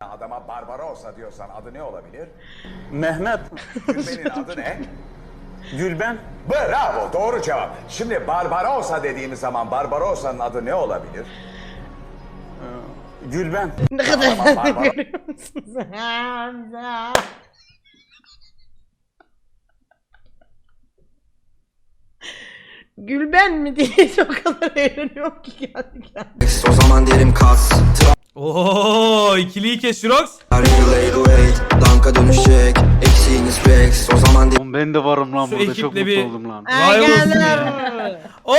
Adama Barbarossa diyorsan adı ne olabilir? Mehmet. Gülben'in adı ne? Gülben. Bravo doğru cevap. Şimdi Barbarossa dediğimiz zaman Barbarossa'nın adı ne olabilir? Gülben. ne kadar Tamam, Barbara. görüyor musunuz? Hamza. Gülben mi diye o kadar eğleniyorum ki kendi kendime. O zaman derim kas Oo ikiliyi kes Danka dönüşecek Eksiğiniz pex O zaman Oğlum ben de varım lan Şu burada çok ekiple mutlu bir- oldum lan. Vay olsun Agalar. Oo!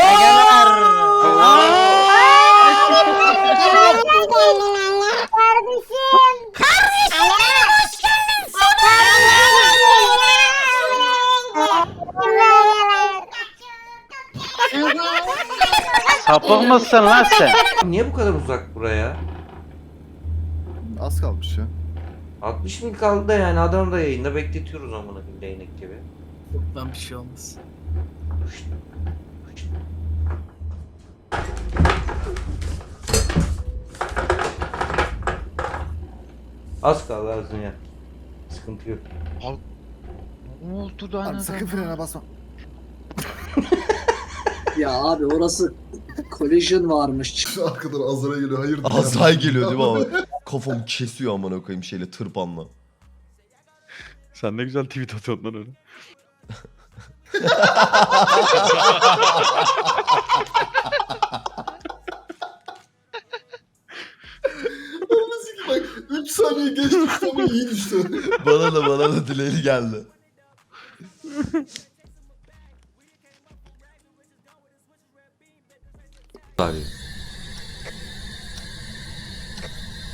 Sapık mısın lan sen? Niye bu kadar uzak buraya? Az kalmış ya. 60 mil kaldı da yani adam da yayında bekletiyoruz amına koyayım değnek gibi. Lan bir şey olmaz. Az kaldı ağzını ya. Sıkıntı yok. Ne oldu lan Abi sakın frene basma. Ya abi orası collision varmış. Arkadan Azra geliyor. Hayırdır? Azray geliyor değil mi ama? Kafamı kesiyor amına koyayım şeyle tırpanla. Sen ne güzel tweet atıyorsun lan öyle. Bak 3 saniye geçti ama iyi düştü. bana da bana da dileği geldi.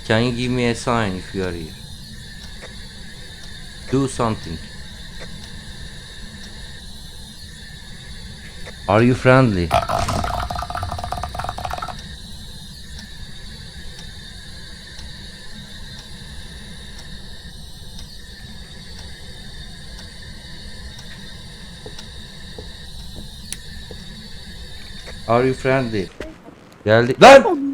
Can you give me a sign if you are here? Do something. Are you friendly? Are you friendly? Geldi. Lan!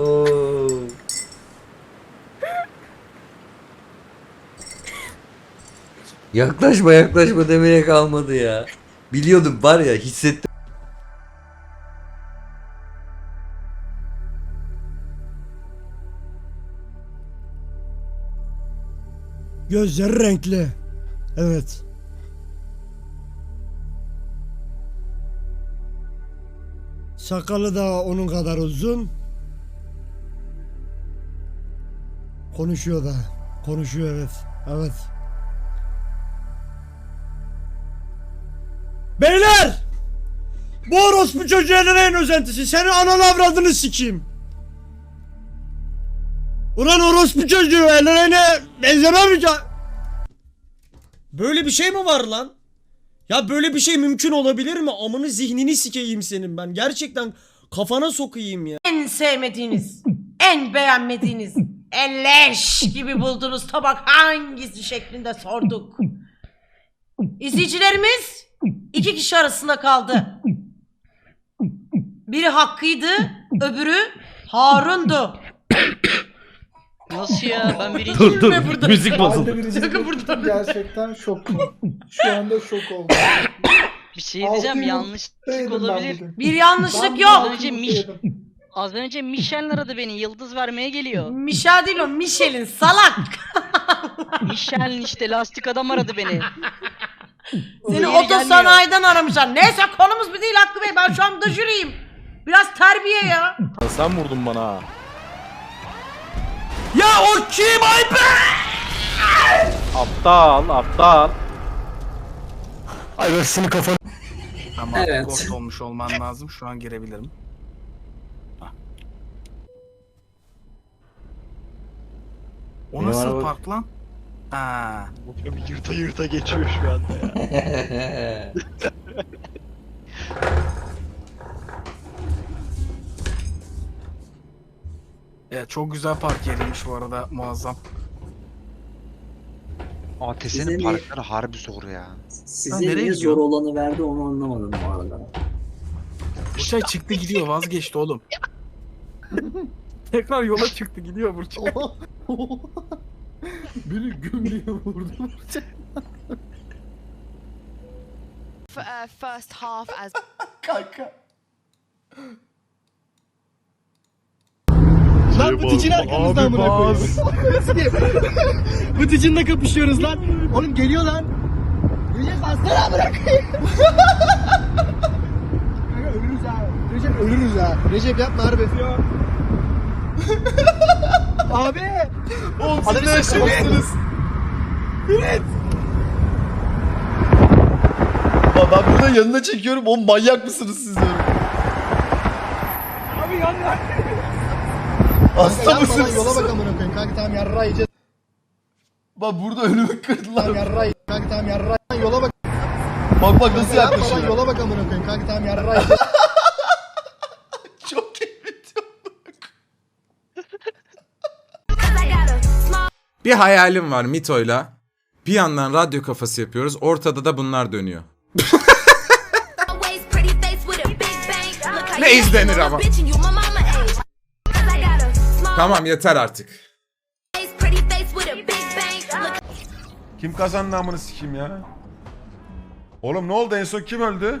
Oo. Yaklaşma yaklaşma demeye kalmadı ya. Biliyordum var ya hissettim. Gözleri renkli. Evet. Sakalı da onun kadar uzun. Konuşuyor da. Konuşuyor evet. Evet. Beyler! Bu orospu çocuğu en özentisi. Senin ananı avradını sikeyim. Ulan orospu çocuğu ellerine benzemem Böyle bir şey mi var lan? Ya böyle bir şey mümkün olabilir mi? Amını zihnini sikeyim senin ben. Gerçekten kafana sokayım ya. En sevmediğiniz, en beğenmediğiniz, en leş gibi bulduğunuz tabak hangisi şeklinde sorduk. İzleyicilerimiz iki kişi arasında kaldı. Biri Hakkı'ydı, öbürü Harun'du. Nasıl ya? Ben birinci Dur dur burada. müzik bozuldu. Şaka burada. Gerçekten şok. Şu anda şok oldum. bir şey diyeceğim yanlışlık olabilir. Bir yanlışlık Az yok. önce Mich Az önce Michel aradı beni. Yıldız vermeye geliyor. Mişa değil o, Michel'in salak. Michel işte lastik adam aradı beni. Seni otosanayiden aramışlar. Neyse konumuz bu değil Hakkı Bey. Ben şu an burada jüriyim. Biraz terbiye ya. Sen vurdun bana. Ya o kim ay be? Aptal aptal. Ay ben seni kafanı... Ama Evet. ghost olmuş olman lazım. Şu an girebilirim. Hah. O Benim nasıl araba- park lan? Ha. Yırta yırta geçiyor şu anda ya. Evet, çok güzel park yeriymiş bu arada muazzam. ATS'nin parkları harbi zor ya. Size niye zor olanı verdi onu anlamadım bu arada. Burçay çıktı gidiyor vazgeçti oğlum. Tekrar yola çıktı gidiyor Burçay. Beni gömleğe vurdu. first half as Kanka. Lan bu ticin arkamızda amına koyayım. Bu tıcınla kapışıyoruz lan. Oğlum geliyor lan. Recep bastara bırak. Kanka ölürüz ha. Recep ölürüz ha. Recep yapma harbi. Abi. Oğlum siz ne yaşıyorsunuz? Bak ben burada yanına çekiyorum. O manyak mısınız siz diyorum. Abi yanlar. Hasta mısınız? Yola bak amına koyayım. Kanka tamam yarra yiyeceğiz. Bak burada önümü kırdılar. Tamam yarra yiyeceğiz. Kanka tamam yarra Yola bak. Bak bak nasıl yaklaşıyor. yola bak amına koyayım. Kanka tamam yarra yiyeceğiz. Bir hayalim var Mito'yla. Bir yandan radyo kafası yapıyoruz. Ortada da bunlar dönüyor. Ne izlenir ama. Tamam yeter artık. Kim kazandı amını sikeyim ya? Oğlum ne oldu en son kim öldü?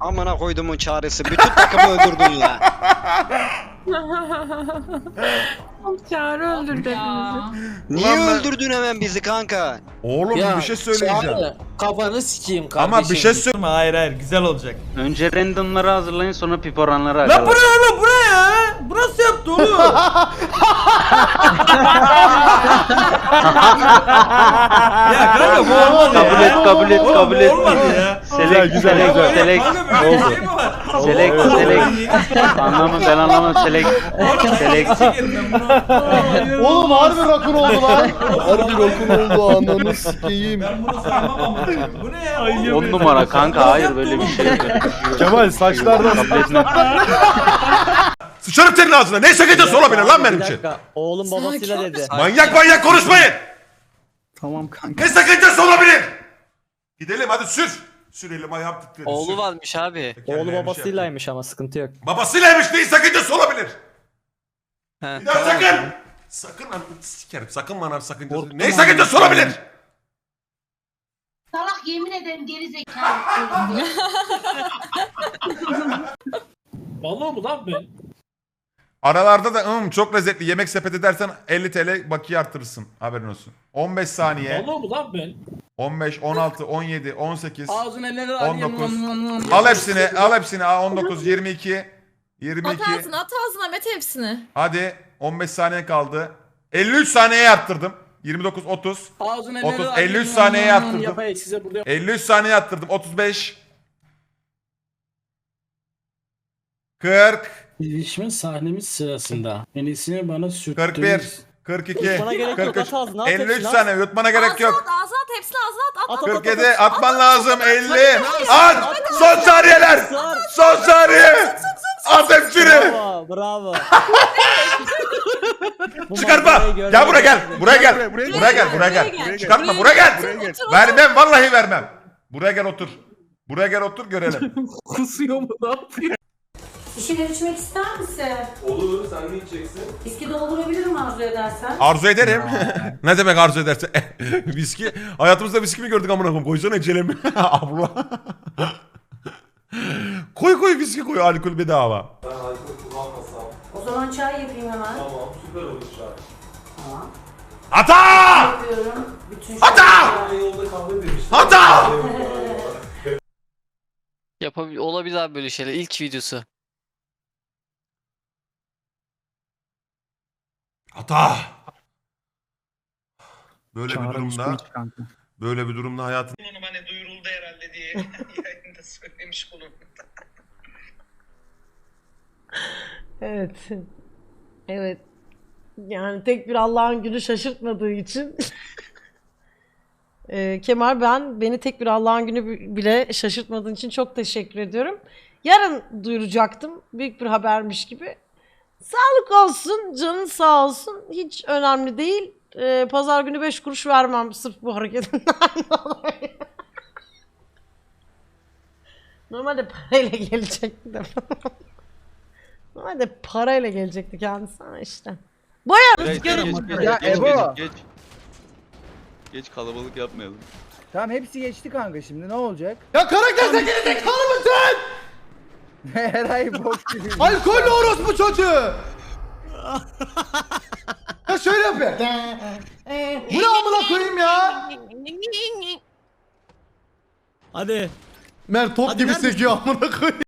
Amına koydumun çaresi. Bütün takımı öldürdün ya. Çağrı öldürdü hepimizi. Niye Ulan ben- öldürdün hemen bizi kanka? Oğlum bir şey söyleyeceğim. Kafanı sikeyim Ama bir şey söyle. Hayır hayır güzel olacak. Önce randomları hazırlayın sonra piporanları Lan bu ne oğlum bu ne ya? Bu nasıl yaptı oğlum? ya kanka bu olmadı Kabul ya. et kabul et Oğlum, kabul bu et. olmadı ya. Selek güzel, selek güzel. selek. Şey var? Selek selek. Anlamı ben anlamadım selek. Selek. Oğlum harbi rakun oldu lan. harbi rakun oldu ananı sikeyim. Ben bunu saymam ama. Bu ne ya? On numara kanka hayır böyle bir şey yok. Kemal saçlardan. Sıçarım senin ağzına. Ne sakıncası olabilir lan benim için? Oğlum babasıyla dedi. Manyak manyak konuşmayın. Tamam kanka. Ne sakıncası olabilir? Gidelim hadi sür. Sürelim ayağım titredi. sür. varmış abi. Oğlu babasıylaymış ama sıkıntı yok. Babasıylaymış neyin sakıncası olabilir? Bir daha sakın. Sakın lan sikerim sakın bana sakıncası. Neyin sakıncası olabilir? Salak yemin ederim geri zekalı. Vallahi mı lan ben? Aralarda da ım çok lezzetli yemek sepeti dersen 50 TL bakiye artırırsın. Haberin olsun. 15 saniye. mı lan ben? 15, 16, 17, 18, Ağzına neler 19. Al hepsini, al hepsini. Al 19, 22, 22. at ağzına Mete hepsini. Hadi 15 saniye kaldı. 53 saniyeye arttırdım. 29, 30. Ağzına 30, 53 saniyeye arttırdım. size burada 53 saniye arttırdım. 35. 40, İlişme sahnemiz sırasında. Enesini bana sürttünüz. 41, 42, gerek yok, 43. at ağzına, at 53 hepsini, saniye yutmana gerek yok. Ağzına at hepsini ağzına at. at, 47 atman lazım 50 at son saniyeler son saniye at hepsini Bravo. çıkartma gel buraya gel buraya gel buraya gel buraya gel çıkartma buraya gel vermem vallahi vermem buraya gel otur buraya gel otur görelim Kusuyor mu ne yapıyor? Bir şeyler içmek ister misin? Olur sen ne içeceksin? Viski doldurabilirim arzu edersen. arzu ederim ne demek arzu ederse viski hayatımızda viski mi gördük amına koyayım koysana içelim abla koy koy viski koy alkol bedava O zaman çay yapayım hemen. Hata! Yapıyorum. Bütün Hata! Hata! Yapabil olabilir abi böyle şeyler ilk videosu. Hata! Böyle bir durumda böyle bir durumda hayatın Hani duyuruldu herhalde diye yayında söylemiş bulundum. Evet. Evet. Yani tek bir Allah'ın günü şaşırtmadığı için Ee, Kemal ben beni tek bir Allah'ın günü bi- bile şaşırtmadığın için çok teşekkür ediyorum. Yarın duyuracaktım. Büyük bir habermiş gibi. Sağlık olsun, canın sağ olsun. Hiç önemli değil. Ee, Pazar günü 5 kuruş vermem sırf bu hareketinden dolayı. Normalde parayla gelecekti de. Normalde parayla gelecekti kendisi ama işte. Buyur. Ya Ebo. Geç. Geç kalabalık yapmayalım. Tamam hepsi geçti kanka şimdi ne olacak? Ya karakter sen geri zekalı mısın? Her ay bok gibi. Alkollü orospu çocuğu. ya şöyle yapayım. Bu ne amına koyayım ya? Hadi. Mer top Hadi gibi neredesin? sekiyor amına koyayım.